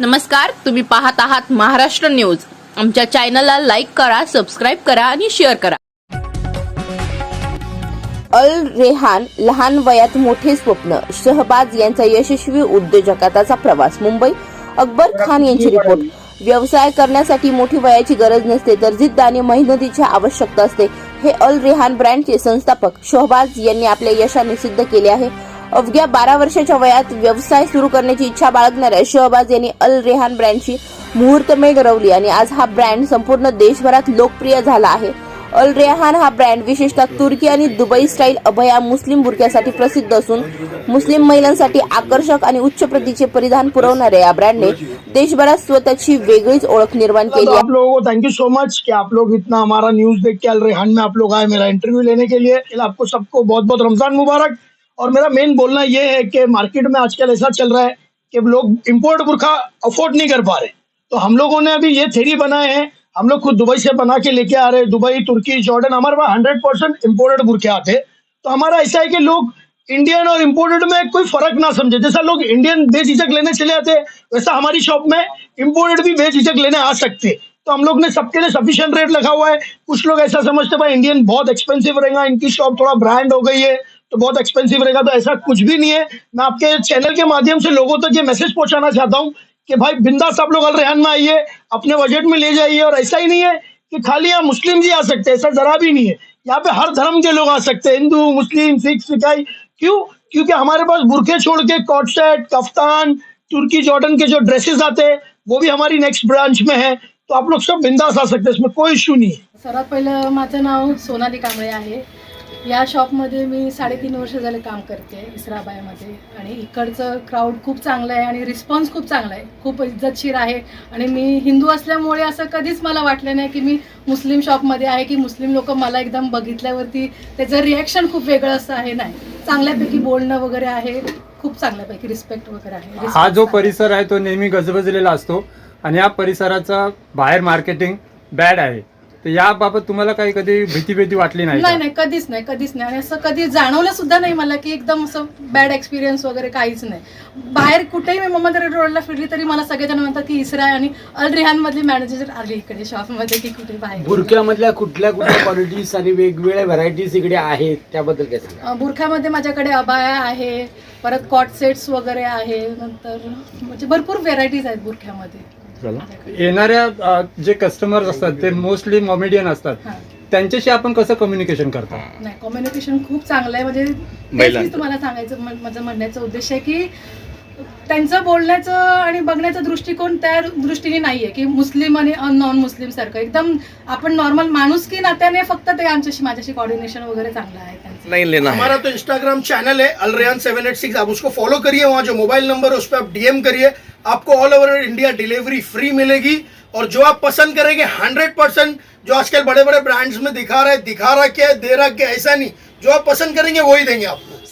नमस्कार तुम्ही पाहत आहात महाराष्ट्र न्यूज. आमच्या चॅनलला लाईक करा सबस्क्राईब करा आणि शेअर करा. अल रेहान लहान वयात मोठे स्वप्न. शहबाज यांचा यशस्वी उद्योजकताचा प्रवास. मुंबई अकबर खान यांची रिपोर्ट व्यवसाय करण्यासाठी मोठी वयाची गरज नसते तर जिद्द आणि मेहनतीची आवश्यकता असते. हे अल रेहान ब्रँडचे संस्थापक शहबाज यांनी आपल्या यशाने सिद्ध केले आहे. अवघ्या बारा वर्षाच्या वयात व्यवसाय सुरू करण्याची इच्छा बाळगणाऱ्या शहबाज यांनी अल रेहान ब्रँडची मुहूर्तमेढ रवली आणि आज हा ब्रँड संपूर्ण देशभरात लोकप्रिय झाला आहे. अल रेहान हा ब्रँड विशेषतः तुर्की आणि दुबई स्टाईल अभया मुस्लिम बुरक्यासाठी प्रसिद्ध असून मुस्लिम महिलांसाठी आकर्षक आणि उच्च प्रतीचे परिधान पुरवणाऱ्या या ब्रँडने देशभरात स्वतःची वेगळीच ओळख निर्माण केली आप लोगों को थैंक यू सो मच कि आप लोग इतना हमारा न्यूज देख के अल रेहान में आप लोग आए मेरा इंटरव्यू लेने के लिए। आपको सबको बहुत बहुत रमजान मुबारक। और मेरा मेन बोलना ये है कि मार्केट में आजकल ऐसा चल रहा है कि लोग इम्पोर्ट बुरखा अफोर्ड नहीं कर पा रहे। तो हम लोगों ने अभी ये थेरी बनाए हैं। हम लोग खुद दुबई से बना के लेके आ रहे हैं। दुबई, तुर्की, जॉर्डन, हमारे पास हंड्रेड परसेंट इम्पोर्टेड बुरखे आते तो हमारा ऐसा है कि लोग इंडियन और इम्पोर्टेड में कोई फ़र्क ना समझे। जैसा लोग इंडियन बेझिझक लेने चले आते वैसा हमारी शॉप में इम्पोर्टेड भी बेझिझक लेने आ सकते तो हम लोग ने सबके लिए सफिशियंट रेट लगा हुआ है। कुछ लोग ऐसा समझते भाई इंडियन बहुत एक्सपेंसिव रहेगा, इनकी शॉप थोड़ा ब्रांड हो गई है। तो बहुत एक्सपेंसिव रहेगा तो ऐसा कुछ भी नहीं है। मैं आपके चैनल के माध्यम से लोगों तक ये मैसेज पहुंचाना चाहता हूँ कि भाई बिंदास आप लोग अल रेहान में आइए, अपने बजट में ले जाइए, और ऐसा ही नहीं है कि खाली यहाँ मुस्लिम जी आ सकते हैं, ऐसा जरा भी नहीं है। यहाँ पे हर धर्म के लोग आ सकते हैं, हिंदू, मुस्लिम, सिख, सिखाई। क्यों? क्योंकि हमारे पास बुरखे छोड़ के कॉट सेट कफ्तान, तुर्की, जॉर्डन के जो ड्रेसेस आते हैं, वो भी हमारी नेक्स्ट ब्रांच में है। तो आप लोग सब बिंदास आ सकते हैं, इसमें कोई इश्यू नहीं है। सर्वात पहिलं माझं नाव सोनाली कांबळे आहे या शॉपमध्ये मी साडेतीन वर्ष झाले काम करते इसराबाईमध्ये. आणि इकडचं क्राऊड खूप चांगलं आहे आणि रिस्पॉन्स खूप चांगला आहे. खूप इज्जतशीर आहे. आणि मी हिंदू असल्यामुळे असं कधीच मला वाटलं नाही की मी मुस्लिम शॉपमध्ये आहे की मुस्लिम लोक मला एकदम बघितल्यावरती त्याचं रिॲक्शन खूप वेगळं असं आहे नाही चांगल्यापैकी बोलणं वगैरे आहे. खूप चांगल्यापैकी रिस्पेक्ट वगैरे आहे. हा जो. परिसर आहे तो नेहमी गजबजलेला असतो. आणि या परिसराचा बाहेर मार्केटिंग बॅड आहे. तर याबाबत तुम्हाला काही कधी भीती भीती वाटली नाही नाही का? नाही कधीच नाही कधीच नाही. आणि असं कधी जाणवलं सुद्धा नाही मला की एकदम असं बॅड एक्सपिरियन्स वगैरे काहीच नाही. बाहेर कुठेही मी मोहम्मद रेड रोडला फिरली तरी मला सगळेजण म्हणतात की इसरा आणि अल रिहान मधली मॅनेजर आली इकडे शॉपमध्ये की कुठे बाहेर. बुरक्यामधल्या कुठल्या कुठल्या क्वालिटीज आणि वेगवेगळ्या व्हरायटीज इकडे आहेत त्याबद्दल काय सांगा अं, बुरखामध्ये माझ्याकडे अबाया आहे परत कॉट सेट्स वगैरे आहे नंतर म्हणजे भरपूर व्हेरायटीज आहेत बुरख्यामध्ये. येणाऱ्या जे कस्टमर असतात ते मोस्टली मॉमेडियन असतात. त्यांच्याशी आपण कसं कम्युनिकेशन करता? नाही कम्युनिकेशन खूप चांगलं आहे. म्हणजे तुम्हाला सांगायचं माझं म्हणण्याचा उद्देश आहे की त्यांचं बोलण्याचं आणि बघण्याचा दृष्टिकोन त्या दृष्टीने नाहीये की मुस्लिम आणि नॉन मुस्लिम सारखं. एकदम आपण नॉर्मल माणूस की नात्याने फक्त ते आमच्याशी माझ्याशी कॉर्डिनेशन वगैरे चांगलं आहे त्यांचं. हमारा तो इंस्टाग्राम चैनल है अलरेन सेवन एट सिक्स आप उसको फॉलो करिए वहाँ जो मोबाइल नंबर है उस पर आप डीएम करिए. आपको all over India delivery free मिलेगी। और जो आप पसंद करेंगे हंड्रेड परसेंट जो आजकल बड़े बड़े ब्रांड्स में दिखा रहा है, दिखा रहा क्या है, दे रहा क्या ऐसा नहीं। जो आप पसंद करेंगे, वही देंगे आपको।